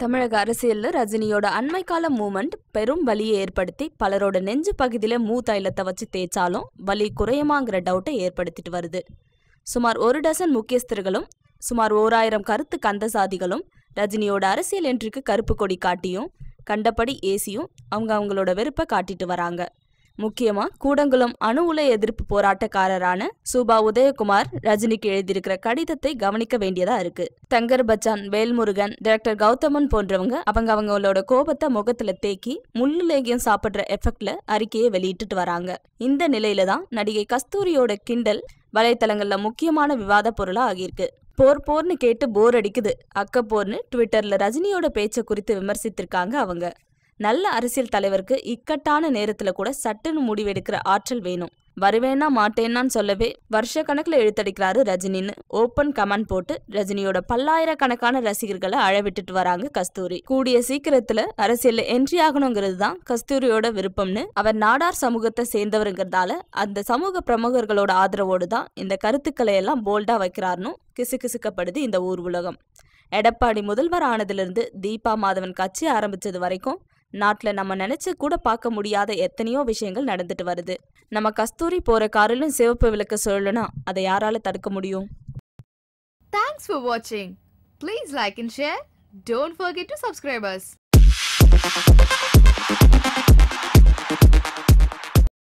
தமிழக அரசியல்ல ரஜினியோட அண்மை கால மூமெண்ட் பெரும் வலியை ஏற்படுத்தி பலரோட நெஞ்சு பகுதியில மூத்த தைலத்தை வச்சு தேய்ச்சாலும் வலி குறையுமாங்கிற டவுட்டை ஏற்படுத்திட்டு வருது. சுமார் ஒரு டசன் முக்கியஸ்தர்களும் சுமார் ஓராயிரம் கருத்து கந்தசாதிகளும் ரஜினியோட அரசியல் என்றுக்கு கருப்பு கொடி காட்டியும் கண்டபடி ஏசியும் அவங்க அவங்களோட வெறுப்பை காட்டிட்டு வராங்க. முக்கியமா கூடங்குளம் அணு உலை எதிர்ப்பு போராட்டக்காரரான சூபா உதயகுமார் ரஜினிக்கு எழுதியிருக்கிற கடிதத்தை கவனிக்க வேண்டியதா இருக்கு. தங்கர் பச்சான் வேல்முருகன் டைரக்டர் கௌதமன் போன்றவங்க அவங்க அவங்களோட கோபத்தை முகத்துல தேக்கி முள்ளு லேகியம் சாப்பிடுற எஃபெக்ட்ல அறிக்கையை வெளியிட்டுட்டு வராங்க. இந்த நிலையில தான் நடிகை கஸ்தூரியோட கிண்டல் வலைத்தளங்கள்ல முக்கியமான விவாத பொருளா ஆகியிருக்கு. போர் போர்னு கேட்டு போர் அடிக்குது. அக்க போர்னு ட்விட்டர்ல ரஜினியோட பேச்சை குறித்து விமர்சித்திருக்காங்க அவங்க. நல்ல அரசியல் தலைவருக்கு இக்கட்டான நேரத்துல கூட சட்டுன்னு முடிவெடுக்கிற ஆற்றல் வேணும். வருவேனா மாட்டேன்னான்னு சொல்லவே வருஷ கணக்குல எழுத்தடிக்கிறாரு ரஜினின்னு. ஓப்பன் கமெண்ட் போட்டு ரஜினியோட பல்லாயிரக்கணக்கான ரசிகர்களை அழவிட்டுட்டு வராங்க கஸ்தூரி. கூடிய சீக்கிரத்துல அரசியல்ல என்ட்ரி ஆகணுங்கிறது தான் கஸ்தூரியோட விருப்பம்னு அவர் நாடார் சமூகத்தை சேர்ந்தவருங்கிறதால அந்த சமூக பிரமுகர்களோட ஆதரவோடு தான் இந்த கருத்துக்களை எல்லாம் போல்டா வைக்கிறாருன்னு கிசுகிசுக்கப்படுது இந்த ஊர் உலகம். எடப்பாடி முதல்வர் ஆனதிலிருந்து தீபா மாதவன் கட்சி ஆரம்பிச்சது வரைக்கும் நாட்டில் நம்ம நினச்சி கூட பார்க்க முடியாத எத்தனையோ விஷயங்கள் நடந்துட்டு வருது. நம்ம கஸ்தூரி போற காரிலும் சிவப்பு விளக்கு சொல்லணும்னா அதை யாரால தடுக்க முடியும்? தேங்க்ஸ் for வாட்சிங் please like and share don't forget to subscribe us.